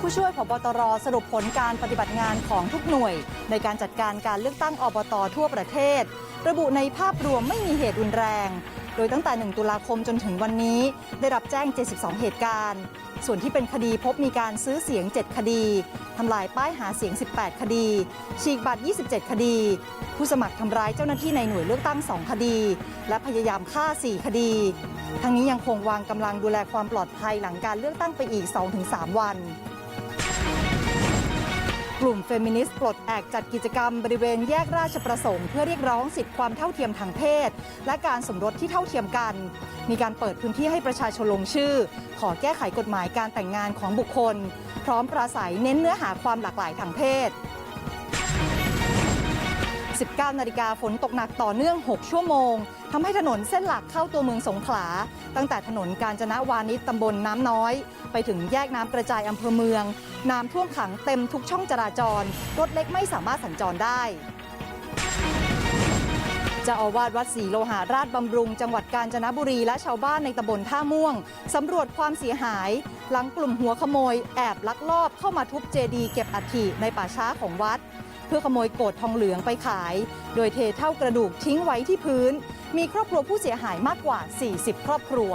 ผู้ช่วยผบตรสรุปผลการปฏิบัติงานของทุกหน่วย ในการจัดการการเลือกตั้งอบตทั่วประเทศ ระบุในภาพรวมไม่มีเหตุรุนแรง โดยตั้งแต่ 1 ตุลาคมจนถึงวันนี้ ได้รับแจ้ง 72 เหตุการณ์ ส่วนที่เป็นคดีพบมีการซื้อเสียง 7 คดี ทำลายป้ายหาเสียง 18 คดี ฉีกบัตร 27 คดี ผู้สมัครทำร้ายเจ้าหน้าที่ในหน่วยเลือกตั้ง 2 คดี และพยายามฆ่า 4 คดีทั้งนี้ยังคงวางกำลังดูแลความปลอดภัยหลังการเลือกตั้งไปอีก 2-3 วัน กลุ่มเฟมินิสต์ปลดแอกจัดกิจกรรมบริเวณแยกราชประสงค์เพื่อเรียกร้องสิทธิความเท่าเทียมทางเพศ และการสมรสที่เท่าเทียมกัน มีการเปิดพื้นที่ให้ประชาชนลงชื่อ ขอแก้ไขกฎหมายการแต่งงานของบุคคล พร้อมปราศัยเน้นเนื้อหาความหลากหลายทางเพศ 19 นาฬิกาฝนตกหนักต่อเนื่อง 6 ชั่วโมงทำให้ถนนเส้นหลักเข้าตัวเมืองสงขลา ตั้งแต่ถนนกาญจนวานิชตำบลน้ำน้อย ไปถึงแยกน้ำกระจายอำเภอเมือง น้ำท่วมขังเต็มทุกช่องจราจร รถเล็กไม่สามารถสัญจรได้เจ้าอาวาสวัดศรีโลหาราชบำรุง จังหวัดกาญจนบุรีและชาวบ้านในตำบลท่าม่วง สำรวจความเสียหาย หลังกลุ่มหัวขโมย แอบลักลอบเข้ามาทุบเจดีย์เก็บอัฐิในป่าช้าของวัด พื่อขโมยโกดทองเหลืองไปขาย โดยเทเท่ากระดูกทิ้งไว้ที่พื้น มีครอบครัวผู้เสียหายมากกว่า 40 ครอบครัว